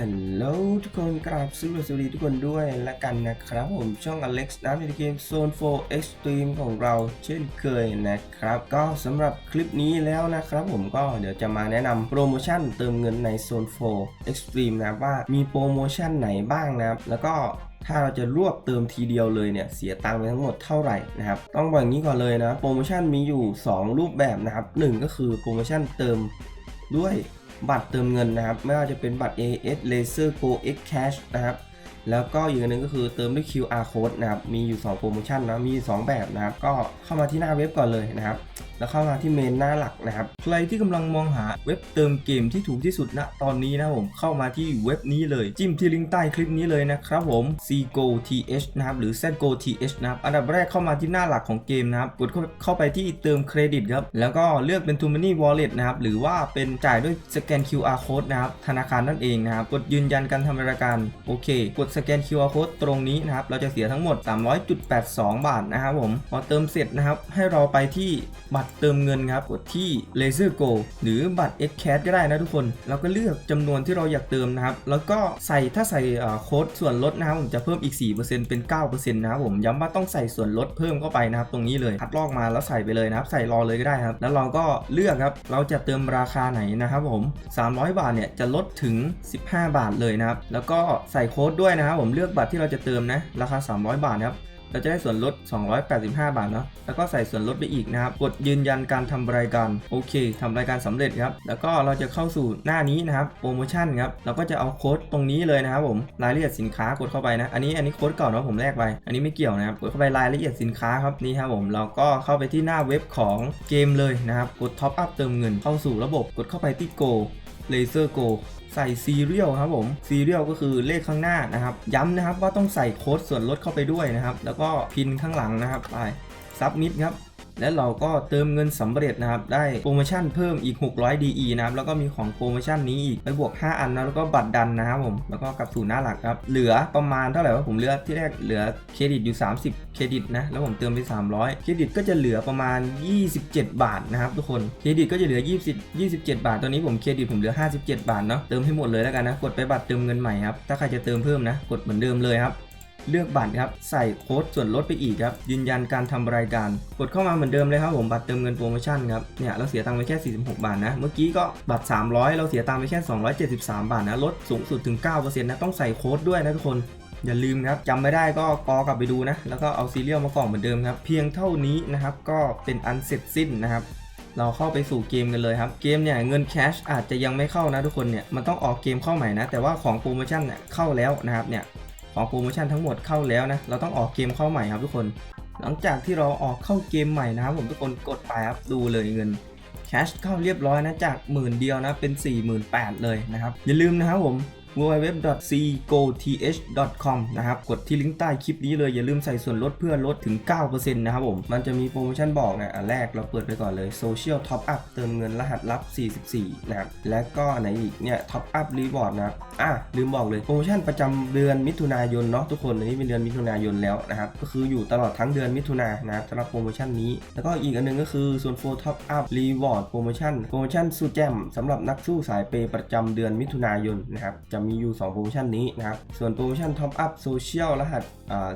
ฮัลโหลทุกคนกราบสวัสดีทุกคนด้วยละกันนะครับผมช่อง Alex นะในเกม Zone 4 Extreme ของเราเช่นเคยนะครับ ก็สำหรับคลิปนี้แล้วนะครับผมก็เดี๋ยวจะมาแนะนำโปรโมชั่นเติมเงินใน Zone 4 Extreme นะว่ามีโปรโมชั่นไหนบ้างนะครับแล้วก็ถ้าเราจะรวบเติมทีเดียวเลยเนี่ยเสียตังค์ไปทั้งหมดเท่าไหร่นะครับต้องบอกอย่างนี้ก่อนเลยนะโปรโมชั่นมีอยู่ 2 รูปแบบนะครับหนึ่งก็คือโปรโมชั่นเติม ด้วยบัตรเติมเงินนะครับ ไม่ว่าจะเป็นบัตร AS Laser Go X Cash นะครับ แล้วก็อีกนหนึงก็คือเติมด้วย QR code นะครับ มีอยู่ 2 โปรโมชั่นนะ มีอยู่2แบบนะครับ ก็เข้ามาที่หน้าเว็บก่อนเลยนะครับแล้วเข้ามาที่เมนหน้าหลักนะครับ ใครที่กำลังมองหาเว็บเติมเกมที่ถูกที่สุดณตอนนี้นะผมเข้ามาที่เว็บนี้เลย จิ้มที่ลิงก์ใต้คลิปนี้เลยนะครับผม cgo th นะครับหรือ zgo th นะครับอันดับแรกเข้ามาที่หน้าหลักของเกมนะครับกดเข้าไปที่เติมเครดิตครับแล้วก็เลือกเป็น t o m o n y Wallet นะครับหรือว่าเป็นจ่ายด้วยสแกน QR code นะครับธนาคารนั่นเองนะครับกดยืนยันการทำรายการโอเค กดสแกน QR code ตรงนี้นะครับเราจะเสียทั้งหมด 300.82 บาทนะครับผมพอเติมเสร็จนะครับให้เราไปที่บัตรเติมเงินครับกดที่ Laser Go หรือบัตร X Cash ก็ได้นะทุกคนเราก็เลือกจำนวนที่เราอยากเติมนะครับ แล้วก็ใส่ถ้าใส่โค้ดส่วนลดนะครับผมจะเพิ่มอีก 4%เป็น 9%นะครับผมย้ำว่าต้องใส่ส่วนลดเพิ่มเข้าไปนะครับ ตรงนี้เลยคัดลอกมาแล้วใส่ไปเลยนะครับ ใส่รอเลยก็ได้ครับ แล้วเราก็เลือกครับเราจะเติมราคาไหนนะครับผม 300 บาทเนี่ยจะลดถึง 15 บาทเลยนะครับ แล้วก็ใส่โค้ดด้วยนะครับผมเลือกบัตรที่เราจะเติมนะราคา 300 บาทนะครับ เราจะได้ส่วนลด 285 บาทเนาะแล้วก็ใส่ส่วนลดไปอีกนะครับกดยืนยันการทำรายการโอเคทำรายการสำเร็จครับแล้วก็เราจะเข้าสู่หน้านี้นะครับโปรโมชั่นครับเราก็จะเอาโค้ดตรงนี้เลยนะครับผมรายละเอียดสินค้ากดเข้าไปนะอันนี้อันนี้โค้ดเก่าเนาะผมแลกไป อันนี้ไม่เกี่ยวนะครับกดเข้าไปรายละเอียดสินค้าครับนี่ครับผมเราก็เข้าไปที่หน้าเว็บของเกมเลยนะครับกดท็อปอัพเติมเงินเข้าสู่ระบบกดเข้าไปที่ เลเซอร์โกใส่ซีเรียลครับผมซีเรียลก็คือเลขข้างหน้านะครับ ย้ำนะครับว่าต้องใส่โค้ดส่วนลดเข้าไปด้วยนะครับ แล้วก็พินข้างหลังนะครับ ไปซับมิดครับ และเราก็เติมเงินสำเร็จนะครับได้โปรโมชั่นเพิ่มอีก 600 DE นะครับแล้วก็มีของโปรโมชั่นนี้อีกไปบวก 5 อันนะแล้วก็บัตรดันนะครับผมแล้วก็กลับสู่หน้าหลักครับเหลือประมาณเท่าไหร่วะผมเหลือที่แรกเหลือเครดิตอยู่ 30 เครดิตนะแล้วผมเติมไป 300 เครดิตก็จะเหลือประมาณ 27 บาทนะครับทุกคนเครดิตก็จะเหลือ 20 27 บาทตอนนี้ผมเครดิตผมเหลือ 57 บาทเนาะเติมให้หมดเลยแล้วกันนะกดไปบัตรเติมเงินใหม่ครับถ้าใครจะเติมเพิ่มนะกดเหมือนเดิมเลยครับ เลือกบัตรครับใส่โค้ดส่วนลดไปอีกครับยืนยันการทำรายการ กดเข้ามาเหมือนเดิมเลยครับผมบัตรเติมเงินโปรโมชั่นครับเนี่ยเราเสียตังค์ไปแค่ 46 บาทนะเมื่อกี้ก็บัตร 300 เราเสียตังค์ไปแค่ 273 บาทนะลดสูงสุดถึง 9%นะต้องใส่โค้ดด้วยนะทุกคนอย่าลืมครับจำไม่ได้ก็กอกลับไปดูนะ แล้วก็เอาซีเรียลมากล่องเหมือนเดิมครับ เพียงเท่านี้นะครับก็เป็นอันเสร็จสิ้นนะครับ เราเข้าไปสู่เกมกันเลยครับ เกมเนี่ยเงินแคชอาจจะยังไม่เข้านะทุกคนเนี่ยมันต้องออกเกมเข้าใหม่นะ แต่ว่าของโปรโมชั่นเนี่ยเข้าแล้วนะครับเนี่ย ของโปรโมชั่นทั้งหมดเข้าแล้วนะ เราต้องออกเกมเข้าใหม่ครับทุกคน หลังจากที่เราออกเข้าเกมใหม่นะครับผมทุกคนกดไปครับดูเลยเงินแคชเข้าเรียบร้อยนะจากหมื่นเดียวนะเป็น 48,000เลยนะครับอย่าลืมนะครับผม www.cgoth.com นะครับ กดที่ลิงก์ใต้คลิปนี้เลย อย่าลืมใส่ส่วนลดเพื่อลดถึง 9%นะครับผม มันจะมีโปรโมชั่นบอกนะอันแรกเราเปิดไปก่อนเลย Social Top Up เติมเงินรหัสลับ 44 นะครับ และก็ไหนอีกเนี่ย Top Up Reward นะครับอะลืมบอกเลยโปรโมชั่นประจำเดือนมิถุนายนเนาะทุกคนอันนี้เป็นเดือนมิถุนายนแล้วนะครับ ก็คืออยู่ตลอดทั้งเดือนมิถุนายนนะครับสำหรับโปรโมชั่นนี้ แล้วก็อีกอันหนึงก็คือส่วน4 Top Up Reward โปรโมชั่นโปรโมชั่นสุดแจ่มสำหรับนักสู้สายเปย์ประจำเดือนมิถุนายนนะครับจะมีอยู่ 2 โปรโมชั่นนี้นะครับ ส่วนโปรโมชั่น Top Up Social รหัส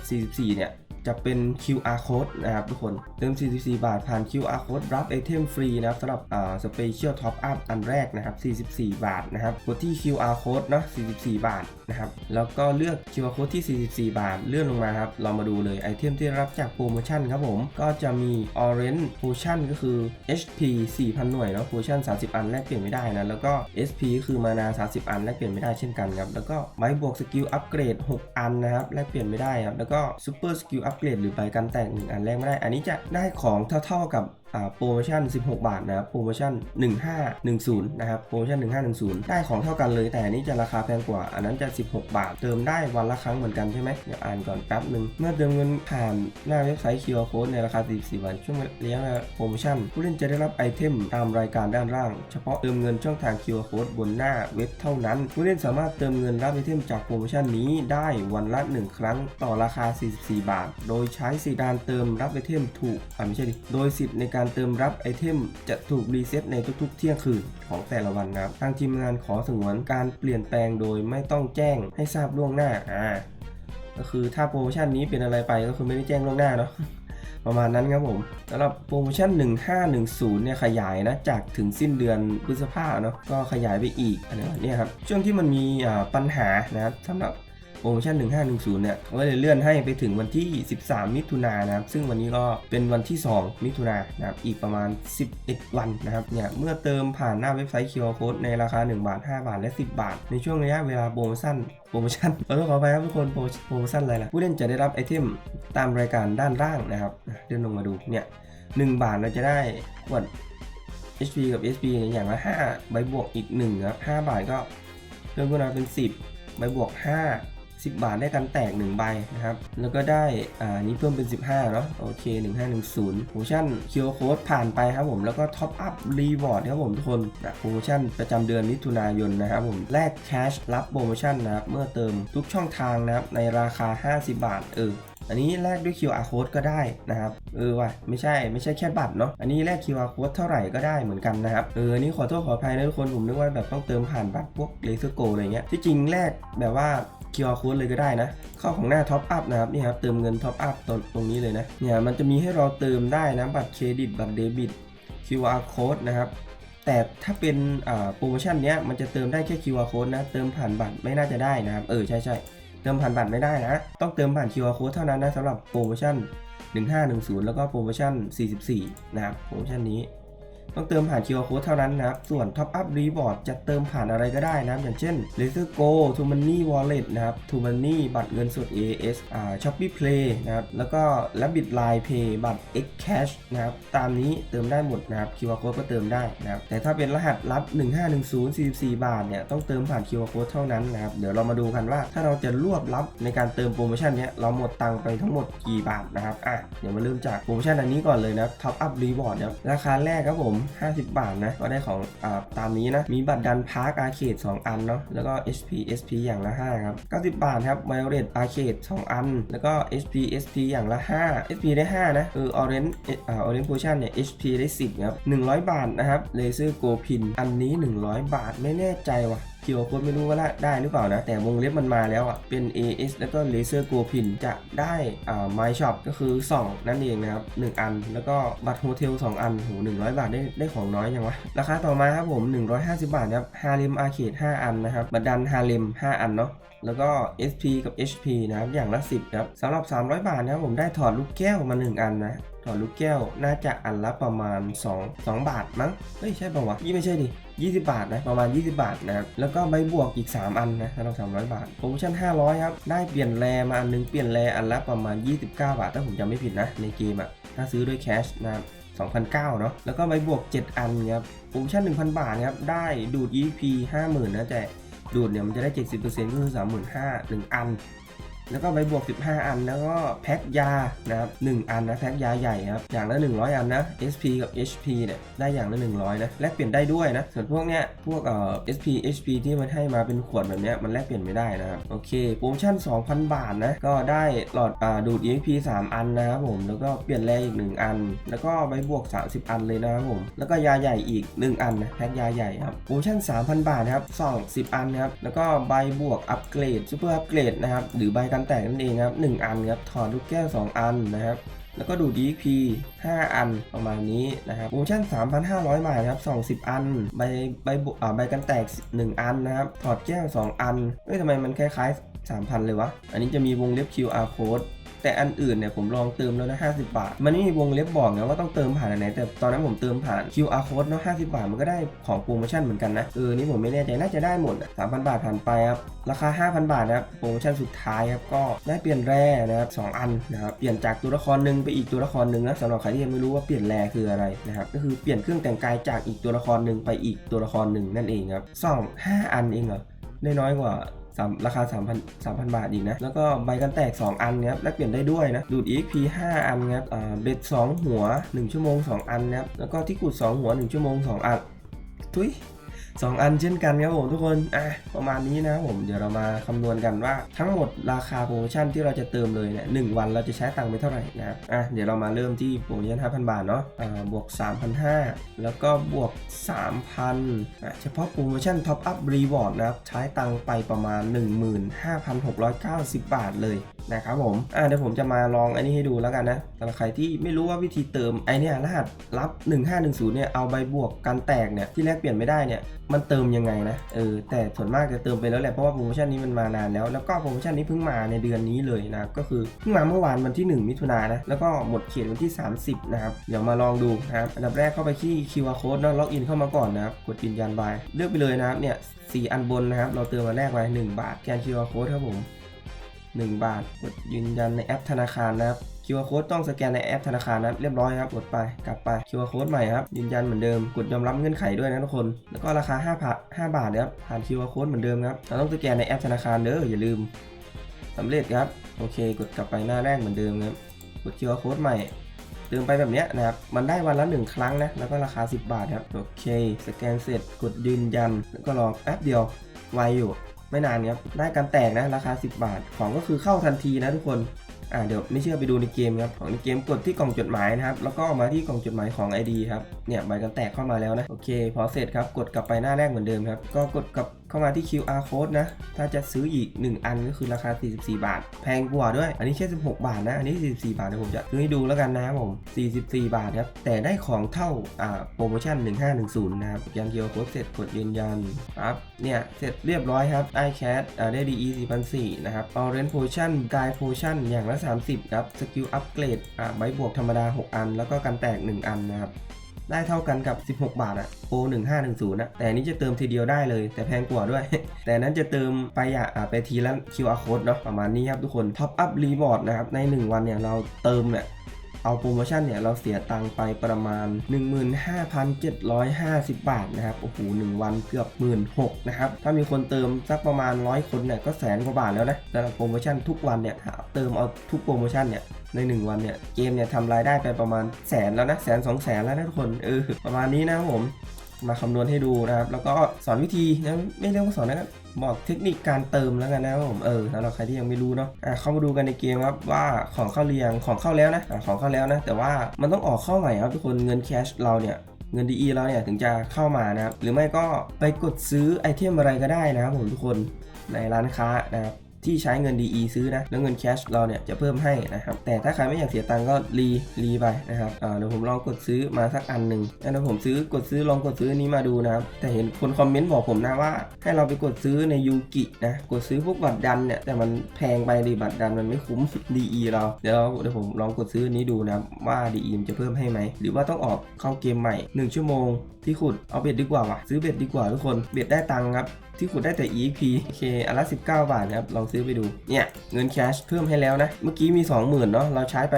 44 เนี่ย จะเป็น QR code นะครับทุกคน เติม 44 บาทผ่าน QR code รับไอเทมฟรีนะครับสำหรับสเปเชียลท็อปอัพอันแรกนะครับ 44 บาทนะครับ กดที่ QR code เนาะ44 บาทนะครับ แล้วก็เลือก QR code ที่ 44 บาท เลื่อนลงมาครับ เรามาดูเลยไอเทมที่รับจากโปรโมชั่นครับผม ก็จะมี Orange Potion ก็คือ HP 4,000 หน่วยเนาะ Potion 30 อันแลกเปลี่ยนไม่ได้นะ แล้วก็ SP คือมานา 30 อันแลกเปลี่ยนไม่ได้เช่นกันครับ แล้วก็ใบบวกสกิลอัปเกรด 6 อันนะครับแลกเปลี่ยนไม่ได้ครับ แล้วก็ Super Skill อัปเกรดหรือใบกันแตก 1 อันแลกไม่ได้ อันนี้จะได้ของเท่า ๆกับโปรโมชั่น 16 บาทนะครับ โปรโมชั่น 1510 นะครับ โปรโมชั่น 1510 ได้ของเท่ากันเลย แต่นี้จะราคาแพงกว่า อันนั้นจะ 16 บาท เติมได้วันละครั้งเหมือนกันใช่ไหมเดี๋ยวอ่านก่อนแป๊บหนึ่ง เมื่อเติมเงินผ่านหน้าเว็บไซต์ QR Code ในราคา 44วันช่วงระยะโปรโมชั่น ผู้เล่นจะได้รับไอเทมตามรายการด้านล่าง เฉพาะเติมเงินช่องทาง QR Code บนหน้าเว็บเท่านั้น ผู้เล่นสามารถเติมเงินรับไอเทมจากโปรโมชั่นนี้ได้วันละ 1 ครั้งต่อราคา 44 บาท โดยใช้สิทธิการเติมรับไอเทมถูกอ่าไม่ใช่ดิโดยสิทธิ์ในการการเติมรับไอเทมจะถูกรีเซ็ตในทุกๆ เที่ยงคืนของแต่ละวันนะครับ ทางทีมงานขอสงวนการเปลี่ยนแปลงโดยไม่ต้องแจ้งให้ทราบล่วงหน้า อ่า ก็คือถ้าโปรโมชั่นนี้เป็นอะไรไปก็คือไม่ได้แจ้งล่วงหน้าเนาะ ประมาณนั้นครับผมสำหรับโปรโมชั่น 1510 เนี่ยขยายนะจากถึงสิ้นเดือนพฤษภาเนาะ ก็ขยายไปอีกอะไรแบบนี้ครับ ช่วงที่มันมีปัญหานะครับสำหรับ โปรโมชั่น1510 เนี่ยเขาก็เลยเลื่อนให้ไปถึงวันที่ 13 มิถุนายนนะครับซึ่งวันนี้ก็เป็นวันที่ 2 มิถุนายนนะครับอีกประมาณ 11 วันนะครับเนี่ยเมื่อเติมผ่านหน้าเว็บไซต์ QR Code ในราคา 1 บาท 5 บาท และ 10 บาท ในช่วงระยะเวลาโปรโมชั่นโปรโมชั่นขอโทษขออภัยครับทุกคนโปรโมชั่นอะไรล่ะผู้เล่นจะได้รับไอเทมตามรายการด้านล่างนะครับเลื่อนลงมาดูเนี่ย1บาทเราจะได้ขวด HP กับ SP อย่างละ5ใบบวกอีก1ครับ5บาทก็เริ่มขึ้นมาเป็น 10 ใบบวก 5 10 บาทได้กันแตก 1 ใบนะครับ แล้วก็ได้อ่านี้เพิ่มเป็น 15เนาะโอเค 1510โปรโมชั่นคิวโค้ดผ่านไปครับผมแล้วก็ท็อปอัพรีวอร์ดครับผมทุกคนนะโปรโมชั่นประจำเดือนมิถุนายนนะครับผมแลกแคชรับโปรโมชั่นนะครับเมื่อเติมทุกช่องทางนะครับในราคา 50 บาทเออ อันนี้แลกด้วย QR code ก็ได้นะครับ เออว่ะไม่ใช่ไม่ใช่แค่บัตรเนาะ อันนี้แลก QR code เท่าไหร่ก็ได้เหมือนกันนะครับ เออนนี้ขอโทษขออภัยนะทุกคน ผมนึกว่าแบบต้องเติมผ่านบัตรพวกเลเซอร์โกอะไรเงี้ย ที่จริงแลกแบบว่า QR code เลยก็ได้นะ เข้าของหน้า Top Up นะครับนี่ครับเติมเงิน Top Up ตรงตรงนี้เลยนะ เนี่ยมันจะมีให้เราเติมได้นะบัตรเครดิตบัตรเดบิต QR code นะครับแต่ถ้าเป็นโปรโมชั่นเนี้ยมันจะเติมได้แค่ QR code นะ เติมผ่านบัตรไม่น่าจะได้นะครับ เออ ใช่ใช่ เติมผ่านบัตรไม่ได้นะ ต้องเติมผ่าน QR code เท่านั้นนะสำหรับโปรโมชั่น 1510 แล้วก็โปรโมชั่น 44 นะครับโปรโมชั่นนี้ ต้องเติมผ่าน QR Code เท่านั้นนะครับ ส่วน Top Up Reward จะเติมผ่านอะไรก็ได้นะครับ อย่างเช่น Laser Go t o Money Wallet นะครับ t o Money บัตรเงินสด AS อ่า Shopee Play นะครับ แล้วก็ Rabbit Line Pay บัตร X Cash นะครับ ตามนี้เติมได้หมดนะครับ QR Code ก็เติมได้นะครับ แต่ถ้าเป็นรหัสลับ 1510 44 บาทเนี่ย ต้องเติมผ่าน QR Code เท่านั้นนะครับ เดี๋ยวเรามาดูกันว่าถ้าเราจะรวบลับในการเติมโปรโมชั่นเนี้ยเราหมดตังค์ไปทั้งหมดกี่บาทนะครับ อะ เดี๋ยวมาเริ่มจากโปรโมชั่นอันนี้ก่อนเลยนะ Top Up Reward นะรราคาแรกครับผม50 บาทนะ ก็ได้ของอ่าตามนี้นะ มีบัตรดันพาร์คอาร์เคด2อันเนาะ แล้วก็ HP SP อย่างละ 5 ครับ 90 บาทครับ Violet Arcade 2อัน แล้วก็ HP SP อย่างละ5 SP ได้ 5 นะเอออร์เรนต์อ่า Orange Potion เนี่ย HP ได้ 10 ครับ 100 บาทนะครับเลเซอร์โกพินอันนี้ 100 บาทไม่แน่ใจว่ะ คิวโค้ดไม่รู้ว่าได้หรือเปล่านะ แต่วงเล็บมันมาแล้วอะ เป็น AS แล้วก็ Laser Go Pin จะได้อ่า My Shop ก็คือ 2 นั่นเองนะครับ 1 อัน แล้วก็บัตรโฮเทล 2 อันโห100 บาทได้ได้ของน้อยยังวะ ราคาต่อมาครับผม 150 บาทครับ Harlem Arcade 5อันนะครับบัตรดัน Harlem 5อันเนาะแล้วก็ SP กับ HP นะครับอย่างละ 10 ครับสำหรับ 300 บาทนะครับผมได้ถอดลูกแก้วมา 1 อันนะ ถอดลูกแก้วน่าจะอันละประมาณ 2 2 บาทมั้งเฮ้ยใช่ป่าวะยี่ไม่ใช่ดิ20 บาทนะประมาณ 20 บาทนะครับแล้วก็ใบบวกอีก 3 อันนะสำหรับ300 บาทโปรโมชั่น 500 ครับ ได้เปลี่ยนแรมาอันนึงเปลี่ยนแรอันละประมาณ 29 บาท ถ้าผมจำไม่ผิดนะ ในเกมอะถ้าซื้อด้วยแคชนะ2,009เนาะแล้วก็ใบบวก 7 อันครับโปรโมชั่น 1,000 บาทนะครับได้ดูด EP 50,000นะแต่ดูดเนี่ยมันจะได้ 70%ก็คือ35,000 1 อัน แล้วก็ใบบวก15 อัน แล้วก็แพ็คยานะครับ1อันนะแพ็คยาใหญ่ครับอย่างละ 100 อันนะ SP กับ HP เนี่ยได้อย่างละ 100นะแลกเปลี่ยนได้ด้วยนะส่วนพวกเนี้ยพวกเอ่อ SP HP ที่มันให้มาเป็นขวดแบบเนี้ยมันแลกเปลี่ยนไม่ได้นะครับโอเคโปรโมชั่น 2,000 บาทนะก็ได้หลอดอ่าดูด EXP 3 อันนะครับผมแล้วก็เปลี่ยนแร่อีก 1 อัน แล้วก็ใบบวก 30 อันเลยนะครับผมแล้วก็ยาใหญ่อีก 1 อันนะแพ็คยาใหญ่ครับโปรโมชั่น 3,000 บาทนะครับสอง10 อันนะครับแล้วก็ใบบวกอัปเกรดซูเปอร์อัปเกรดนะครับหรือใบกันแตกนั่นเองครับ 1 อันครับ ถอดลูกแก้ว 2 อันนะครับ แล้วก็ดูด DP 5อันประมาณนี้นะครับ โปรโมชั่น 3,500 บาทนะครับส่อง10อัน ใบใบบุอ่าใบกันแตก 1 อันนะครับ ถอดแก้ว 2 อัน เฮ้ยทำไมมันคล้ายๆ 3,000 เลยวะ อันนี้จะมีวงเล็บ QR code แต่อันอื่นเนี่ยผมลองเติมแล้วนะ50 บาท มันไม่มีวงเล็บบอกนะว่าต้องเติมผ่านอันไหน แต่ตอนนั้นผมเติมผ่าน QR code เนาะ50 บาท มันก็ได้ของโปรโมชั่นเหมือนกันนะเออนี่ผมไม่แน่ใจน่าจะได้หมดอะ3,000 บาทผ่านไปครับราคา 5,000 บาทนะครับโปรโมชั่นสุดท้ายครับก็ได้เปลี่ยนแร่นะครับ2อันนะครับเปลี่ยนจากตัวละครหนึ่งไปอีกตัวละครหนึ่งนะสำหรับใครที่ยังไม่รู้ว่าเปลี่ยนแร่คืออะไรนะครับก็คือเปลี่ยนเครื่องแต่งกายจากอีกตัวละครหนึ่งไปอีกตัวละครหนึ่งนั่นเองครับสองห้าอันเองเหรอได้น้อยกว่า สามราคา 3,000 3,000 บาทอีกนะ แล้วก็ใบกันแตก 2 อันนะครับแลกเปลี่ยนได้ด้วยนะ ดูด EXP 5 อันครับอ่าเบ็ด 2 หัว 1 ชั่วโมง 2 อันนะครับแล้วก็ที่ขุด2 หัว 1 ชั่วโมง 2 อันทุย 2 อันเช่นกันครับผมทุกคนอะประมาณนี้นะผมเดี๋ยวเรามาคำนวณกันว่าทั้งหมดราคาโปรโมชั่นที่เราจะเติมเลยเนี่ยหนึ่งวันเราจะใช้ตังค์ไปเท่าไหร่นะครับอะเดี๋ยวเรามาเริ่มที่โปรโมชั่น5,000 บาทเนาะอ่าบวก 3,500 แล้วก็บวก 3,000อะเฉพาะโปรโมชั่นท็อปอัพรีวอร์ดนะครับใช้ตังค์ไปประมาณ 15,690 บาทเลยนะครับผม อะเดี๋ยวผมจะมาลองอันนี้ให้ดูแล้วกันนะสำหรับใครที่ไม่รู้ว่าวิธีเติมไอเนี่ยรหัสรับ 1510เนี่ยเอาใบบวกกันแตกเนี่ยที่แรกเปลี่ยนไม่ได้เนี่ยมันเติมยังไงนะ เออ แต่ส่วนมากจะเติมไปแล้วแหละ เพราะว่าโปรโมชั่นนี้มันมานานแล้ว แล้วก็โปรโมชั่นนี้เพิ่งมาในเดือนนี้เลยนะครับ ก็คือเพิ่งมาเมื่อวานวันที่ 1 มิถุนายนนะ แล้วก็หมดเขตวันที่ 30 นะครับ เดี๋ยวมาลองดูนะครับ อันดับแรกเข้าไปที่ QR code เนะล็อกอินเข้ามาก่อนนะครับ กดยืนยันบาย เลือกไปเลยนะครับ เนี่ยสีอันบนนะครับ เราเติมมาแรกไว้1บาทแกน QR code ครับผม 1 บาท กดยืนยันในแอปธนาคารนะครับ QR code ต้องสแกนในแอปธนาคารนะครับเรียบร้อยครับกดไปกลับไป QR code ใหม่ครับยืนยันเหมือนเดิมกดยอมรับเงื่อนไขด้วยนะทุกคน แล้วก็ราคา5บาท5บาทนะครับผ่าน QR code เหมือนเดิมครับเราต้องสแกนในแอปธนาคารเด้ออย่าลืมสำเร็จครับโอเค กดกลับไปหน้าแรกเหมือนเดิมครับกด QR code ใหม่เติมไปแบบนี้นะครับ มันได้วันละ 1 ครั้งนะ แล้วก็ราคา 10 บาทครับ โอเค สแกนเสร็จ กดยืนยัน แล้วก็รอแป๊บเดียว ไวอยู่ ไม่นานครับได้การแตกนะราคา 10 บาท ของก็คือเข้าทันทีนะทุกคนอ่าเดี๋ยวไม่เชื่อไปดูในเกมครับของในเกมกดที่กล่องจดหมายนะครับแล้วก็มาที่กล่องจดหมายของ ID ครับเนี่ยใบกันแตกเข้ามาแล้วนะโอเคพอเสร็จครับกดกลับไปหน้าแรกเหมือนเดิมครับก็กดกลับ เข้ามาที่ QR code นะ ถ้าจะซื้ออีก 1 อันก็คือราคา 44 บาท แพงกว่าด้วย อันนี้แค่ 16 บาทนะ อันนี้ 44 บาทเดี๋ยวผมจะซื้อให้ดูแล้วกันนะครับผม 44 บาทครับ แต่ได้ของเท่า อ่า โปรโมชั่น 1510 นะครับ ยัน QR code เสร็จกดยืนยันปั๊บ เนี่ย เสร็จเรียบร้อยครับได้แคสอ่า ได้ DE 4,400นะครับ Orange Potion Guide Potion อย่างละ 30 ครับ สกิลอัปเกรด อ่า ใบบวกธรรมดา 6 อัน แล้วก็กันแตก 1 อันนะครับ ได้เท่ากันกับ 16 บาทอะโอ1510นะแต่อันนี้จะเติมทีเดียวได้เลย แต่แพงกว่าด้วย แต่นั้นจะเติมไปอะอะไปทีละ QR code เนาะประมาณนี้ครับทุกคน Top Up Reward นะครับใน 1 วันเนี่ยเราเติมเนี่ย เอาโปรโมชั่นเนี่ยเราเสียตังค์ไปประมาณ 15,750 บาทนะครับโอ้โห1วันเกือบ 1 6ื่นนะครับถ้ามีคนเติมสักประมาณ 100 คนเนี่ยก็แสนกว่าบาทแล้วนะสำหรับโปรโมชั่นทุกวันเนี่ยเติมเอาทุกโปรโมชั่นเนี่ยใน 1 วันเนี่ยเกมเนี่ยทำรายได้ไปประมาณแสนแล้วนะแสนสองแสนแล้วนะทุกคนเออประมาณนี้นะผม มาคำนวณให้ดูนะครับ แล้วก็สอนวิธีนะไม่เรียกว่าสอนนะครับบอกเทคนิคการเติมแล้วกันนะครับผมเออสำหรับใครที่ยังไม่รู้เนาะอะเข้ามาดูกันในเกมครับว่าของเข้าเรียงของเข้าแล้วนะอะของเข้าแล้วนะ แต่ว่ามันต้องออกเข้าใหม่ครับทุกคนเงินแคชเราเนี่ยเงิน DE เราเนี่ยถึงจะเข้ามานะครับหรือไม่ก็ไปกดซื้อไอเทมอะไรก็ได้นะครับผมทุกคนในร้านค้านะครับ ที่ใช้เงิน DE ซื้อนะ แล้วเงินแคชเราเนี่ยจะเพิ่มให้นะครับ แต่ถ้าใครไม่อยากเสียตังค์ก็รีรีไปนะครับเดี๋ยวผมลองกดซื้อมาสักอันหนึ่งแล้วเดี๋ยวผมซื้อกดซื้อลองกดซื้อนี้มาดูนะครับ แต่เห็นคนคอมเมนต์บอกผมนะว่า ให้เราไปกดซื้อในยูกินะ กดซื้อพวกบัตรดันเนี่ยแต่มันแพงไปดีบัตรดันมันไม่คุ้ม DE เราเดี๋ยวเราเดี๋ยวผมลองกดซื้อนี้ดูนะว่า DE มันจะเพิ่มให้ไหมหรือว่าต้องออกเข้าเกมใหม่ 1 ชั่วโมงที่ขุดเอาเบ็ดดีกว่าวะซื้อเบ็ดดีกว่าทุกคนเบ็ดได้ตังค์ครับ ที่ขุดได้แต่ E P โอเคอันละ19 บาทนะครับลองซื้อไปดูเนี่ยเงินแคชเพิ่มให้แล้วนะ เมื่อกี้มี 20,000เนาะเราใช้ไป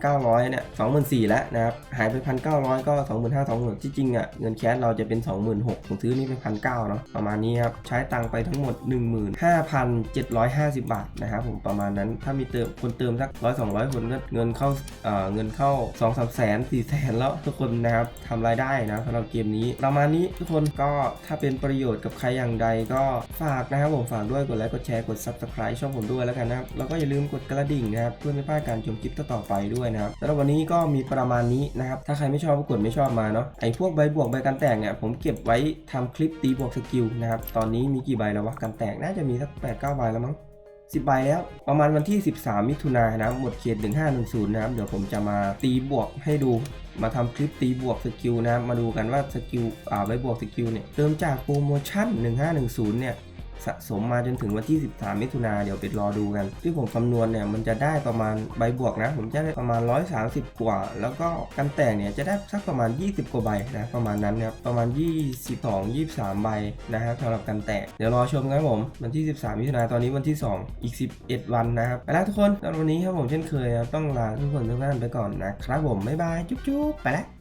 1,900เนี่ย24,000แล้วนะครับหายไป 1,900 ก็ 25,000 20,000ที่จริงอะเงินแคชเราจะเป็น 26,000ผมซื้อนี่เป็น1,900เนาะประมาณนี้ครับใช้ตังค์ไปทั้งหมด 15,750 บาทนะครับผมประมาณนั้นถ้ามีเติมคนเติมสัก100 200คนก็เงินเข้าเอ่อเงินเข้า2 3แสน4แสนแล้วทุกคนนะครับทำรายได้นะสำหรับเกมนี้ประมาณนี้ทุกคนก็ถ้าเป็นประโยชน์กับใครอย่างใดก็ฝากนะครับผมฝากด้วยกดไลค์กดแชร์กด subscribe ช่องผมด้วยแล้วกันนะครับแล้วก็อย่าลืมกดกระดิ่งนะครับเพื่อไม่พลาดการชมคลิปต่อๆไปด้วยนะครับสำหรับวันนี้ก็มีประมาณนี้นะครับถ้าใครไม่ชอบก็กดไม่ชอบมาเนาะไอ้พวกใบบวกใบกันแตกเนี่ยผมเก็บไว้ทำคลิปตีบวกสกิลนะครับตอนนี้มีกี่ใบแล้ววะกันแตกน่าจะมีสัก8 9ใบแล้วมั้ง 10ใบแล้ว ประมาณวันที่ 13 มิถุนายนนะครับหมดเขต1510 นะครับ เดี๋ยวผมจะมาตีบวกให้ดูมาทำคลิปตีบวกสกิลนะมาดูกันว่าสกิลอ่าใบบวกสกิลเนี่ยเติมจากโปรโมชั่น 1510 เนี่ย สะสมมาจนถึงวันที่ 13 มิถุนาเดี๋ยวไปรอดูกัน ที่ผมคำนวณเนี่ยมันจะได้ประมาณใบบวกนะ ผมจะได้ประมาณ 130 กว่า แล้วก็กันแตกเนี่ยจะได้สักประมาณ 20 กว่าใบนะประมาณนั้นนะครับประมาณ 22 23 ใบนะฮะสำหรับกันแตกเดี๋ยวรอชมกันครับผมวันที่ 13 มิถุนาตอนนี้วันที่ 2 อีก 11 วันนะครับไปแล้วทุกคนแล้ววันนี้ครับผมเช่นเคยต้องลาทุกคนทุกท่านไปก่อนนะครับผมบ๊ายบายจุ๊บๆไปแล้ว